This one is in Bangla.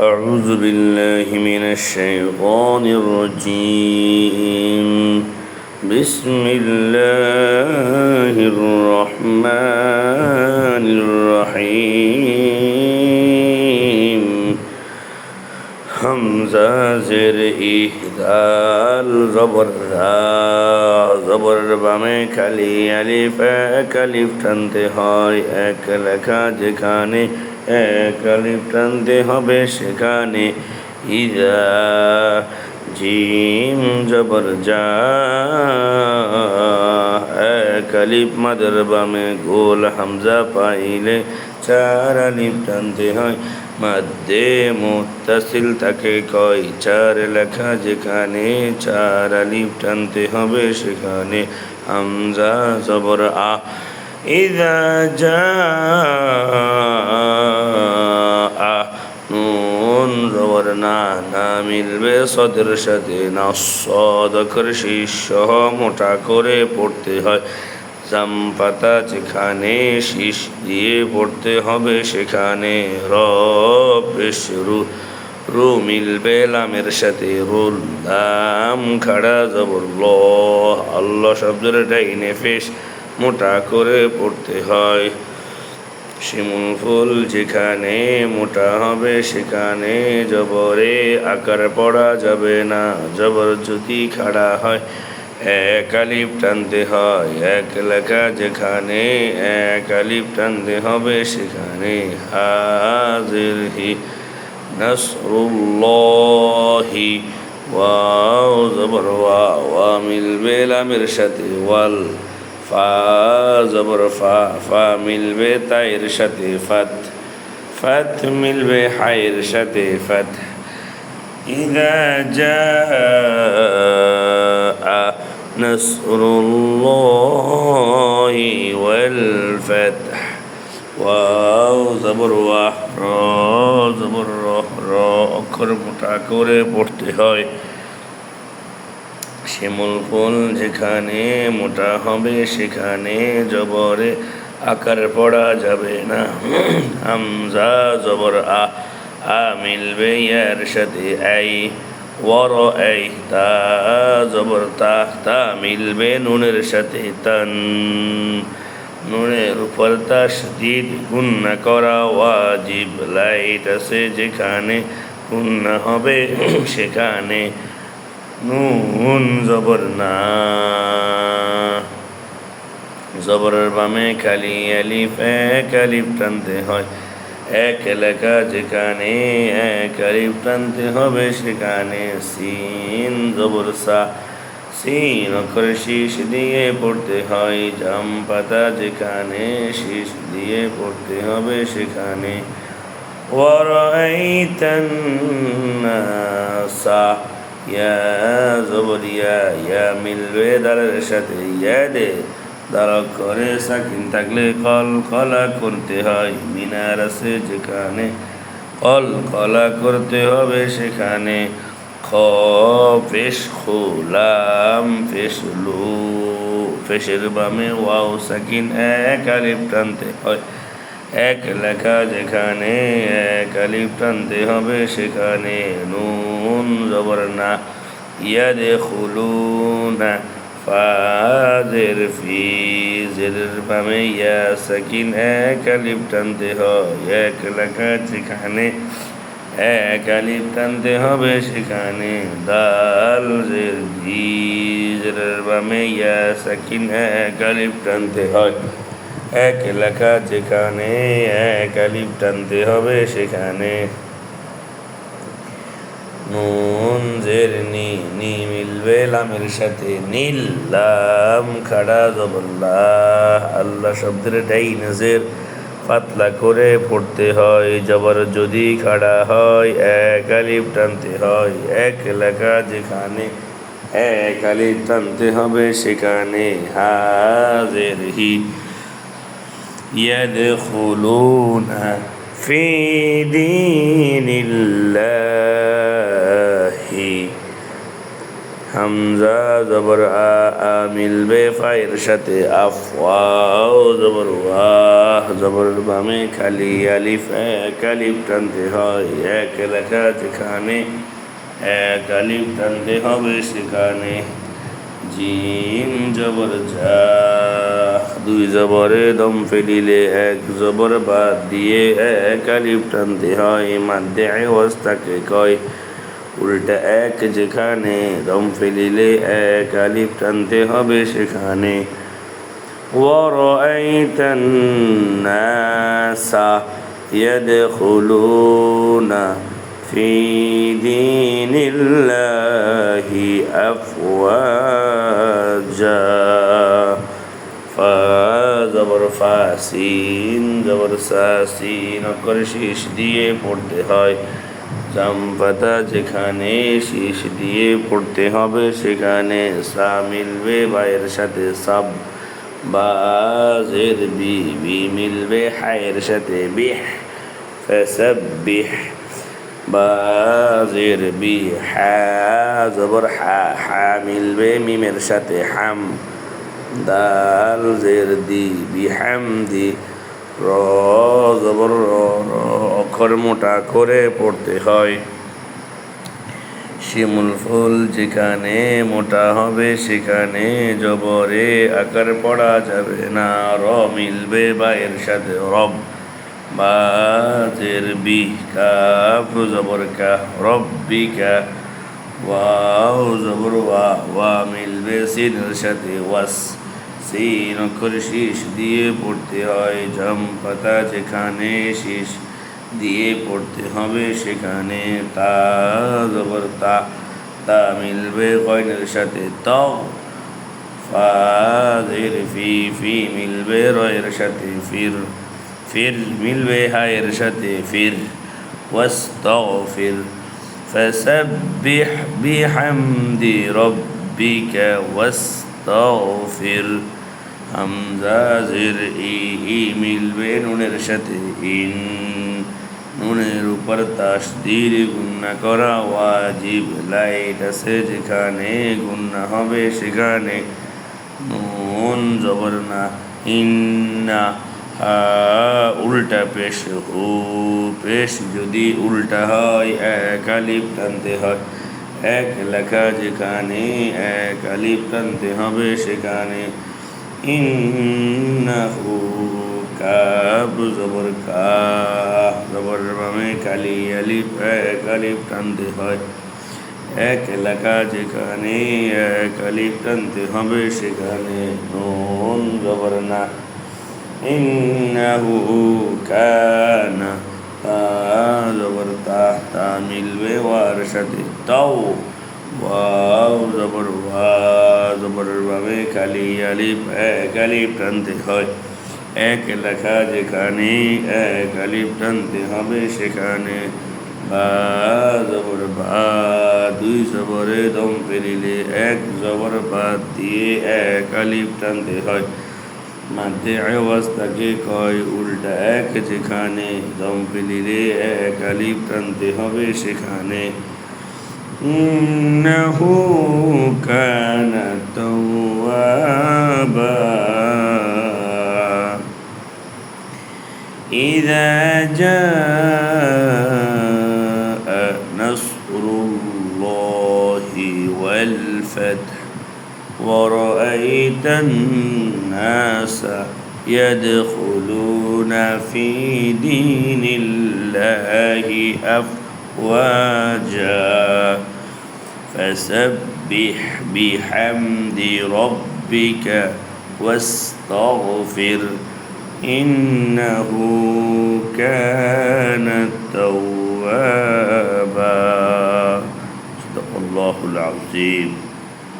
أعوذ بالله من الشيطان الرجيم بسم الله الرحمن الرحيم হামজা জের ইহদাল জবর রা জবর বামে খালি আলিফ এক আলিফ টানতে হয় এক লেখা যেখানে এক হবে সেখানে ইদা জিম জবর যা। এক মাদের বামে গোল হামজা পাইলে চার আলিফ টানতে হয়। মধ্যে মুতাসিল তাকে কয়, চার লেখা যেখানে চার আলিফ টানতে হবে সেখানে হামজা জবর আ। ইদা যা আ নুন জবর না মিলবে সদের সাথে না সদকর সহ মোটা করে পড়তে হয়। জাম যেখানে শীষ দিয়ে পড়তে হবে, সেখানে র পেশ রু রু মিলবে লামের সাথে, রুল দাম খাড়া জবর ল আল্লাহ শব্দের ডাইনে ফেস, মোটা করে পড়তে হয়। শিমুল ফুল যেখানে মোটা হবে সেখানে জবরে আকার পড়া যাবে না। জবর যদি খাড়া হয়, এক আলিফ টানতে হয়। এক লেখা যেখানে এক আলিফ টানতে হবে সেখানে হাজির হি নসরুল্লাহি। ওয়াও, জবর ওয়া ওয়া মিলবে লামের সাথে ওয়াল ফা জবর ফা ফা মিলবে তাইয়ের সাথে ফাত ফাত মিলবে হায়ের সাথে ফাত إذا جاء نصر الله والفتح ওয়াও জবর ওয়াহ র জবর র র অক্ষর মোটা করে পড়তে হয় শিমুল ফুল যেখানে, মোটা হবে সেখানে, জবরে আকার পড়া যাবে না। হামজা জবর আ আ মিলবে ইয়ার সাথে আই ওর এই, তা জবর তা তা মিলবে নুনের সাথে তান। নুনের উপর তাসদিদ গুন্না করা ওয়াজিব, লাইট আছে যেখানে, গুন্না হবে সেখানে। নুন জবর না। জবরের বামে খালি আলিফ, এক আলিফ টানতে হয়। এক এলাকা যেখানে এক আলিফ টানতে হবে, সেখানে সিন জবর সা। সিন অক্ষরে শীষ দিয়ে পড়তে হয়, জাম পাতা যেখানে শীষ দিয়ে পড়তে হবে, সেখানে। ওয়ারাইতান্নাসা। ইয়া জবর ইয়া মিলবে দালের সাথে, ইয়া দে। দ্বারা করে সাকিন থাকলে কল কলা করতে হয়, মিনার আছে যেখানে কল কলা করতে হবে সেখানে। খ, পেশ খোলাম, পেশ লু, পেশের বামে ওয়াও সাকিন এক আলিফ টানতে হয়। এক লেখা যেখানে এক আলিফ টানতে হবে, সেখানে নুন জবর না। ইয়াদে খুলুনা ফাজের ফি জেরের বামে ইয়া সাকিন, এক আলিফ টানতে হয়। এক লেখা যেখানে এক আলিফ টানতে হবে, সেখানে দাল জের জি জেরের বামে ইয়া সাকিন, এক আলিফ টানতে হয়। এক লেখা যেখানে এক আলিফ টানতে হবে সেখানে। নুন জের নি নি মিলবে লামের সাথে নীল লাম খাড়া জবল্লাহ আল্লাহ শব্দের ডাই নজের পাতলা করে পড়তে হয়, জবর যদি খাড়া হয়, এক আলিফ টানতে হয়। এক লেখা যেখানে এক আলিফ টানতে হবে সেখানে হাজের হি يدخلون في دين الله হামজা জবর আ আ মিলবে ফায়ের সাথে আফ ওয়াও জবর ওয়াহ জবর বামে খালি আলিফ এক আলিফ টানতে হয় এক এলাকা যেখানে এক আলিফ টানতে হবে সেখানে জিম জবর যা দুই জবরে দম ফেলিলে এক জবর বাদ দিয়ে এক আলিফ টানতে হয় মাধ্যে অবস্থাকে কয় উল্টা এক যেখানে দম ফেলিলে এক আলিফ টানতে হবে সেখানে ورأيت الناس يدخلون في دين الله أفواجا فزبر فاسين زبر সাসিন করে শেষ দিয়ে পড়তে হয় জাম পাতা যেখানে শীষ দিয়ে পড়তে হবে সেখানে সা মিলবে বায়ের সাথে সাব বাজের বি বি মিলবে হায়ের সাথে বিহ ফসব্বিহ বাজের বি হা জবর হা হা মিলবে মিমের সাথে হাম। দাল জের দি বিহামদি র জবর র অক্ষর মোটা করে পড়তে হয়। শিমুল ফুল যেখানে মোটা হবে সেখানে জবরে আকার পড়া যাবে না, র মিলবে বা এর সাথে রব। বাজের বি কাফ জবর কা, রব্বিকা। ওয়াও, জবর ওয়া ওয়া মিলবে সিনের সাথে, ওয়াস। সিন অক্ষর শীষ দিয়ে পড়তে হয় জাম পাতা যেখানে শীষ দিয়ে পড়তে হবে, সেখানে তা জবর তা। তা মিলবে কয়নের সাথে? তাও। ফাদের ফি ফি মিলবে রয়ের সাথে, ফির। ফির মিলবে হায়ের সাথে ফির واستغفر فسبح بحمد ربك واستغفر হামজা জের ই ই মিলবে নুনের সাথে ইন নুনের উপর তাসদির গুন্না করা ওয়াজিব লাইট আছে যেখানে গুন্না হবে সেখানে নুন জবর না ইন্না হা উল্টা পেশ হু পেশ যদি উল্টা হয়, এক আলিফ টানতে হয়। এক লেখা যেখানে এক আলিফ টানতে হবে সেখানে। ইন্নাহু কাব জবর কা, জবর বামে কালি আলিফ, এক আলিফ টানতে হয়। এক এলাকা যেখানে এক আলিফ টানতে হবে সেখানে নুন জবর না। জবর তা তা মিলবে ওয়ার সাথে তাও ওয়াও জবর ওয়া জবর ভাবে কালি আলিফ, এক আলিফ টানতে হয়। এক লেখা যেখানে এক আলিফ টানতে হবে সেখানে। বা জবর বা, দুই জবরে দম পেরিলে এক জবর বাদ দিয়ে এক আলিফ টানতে হয়। মাধ্যে অবস্থাকে কয় উল্টা এক যেখানে দম পেলিলে এক আলিফ টানতে হবে সেখানে إنه كان توابا إذا جاء نصر الله والفتح ورأيت الناس يدخلون في دين الله أفواجا. فسبح بحمد ربك واستغفر إنه كان توابا. صدق الله العظيم.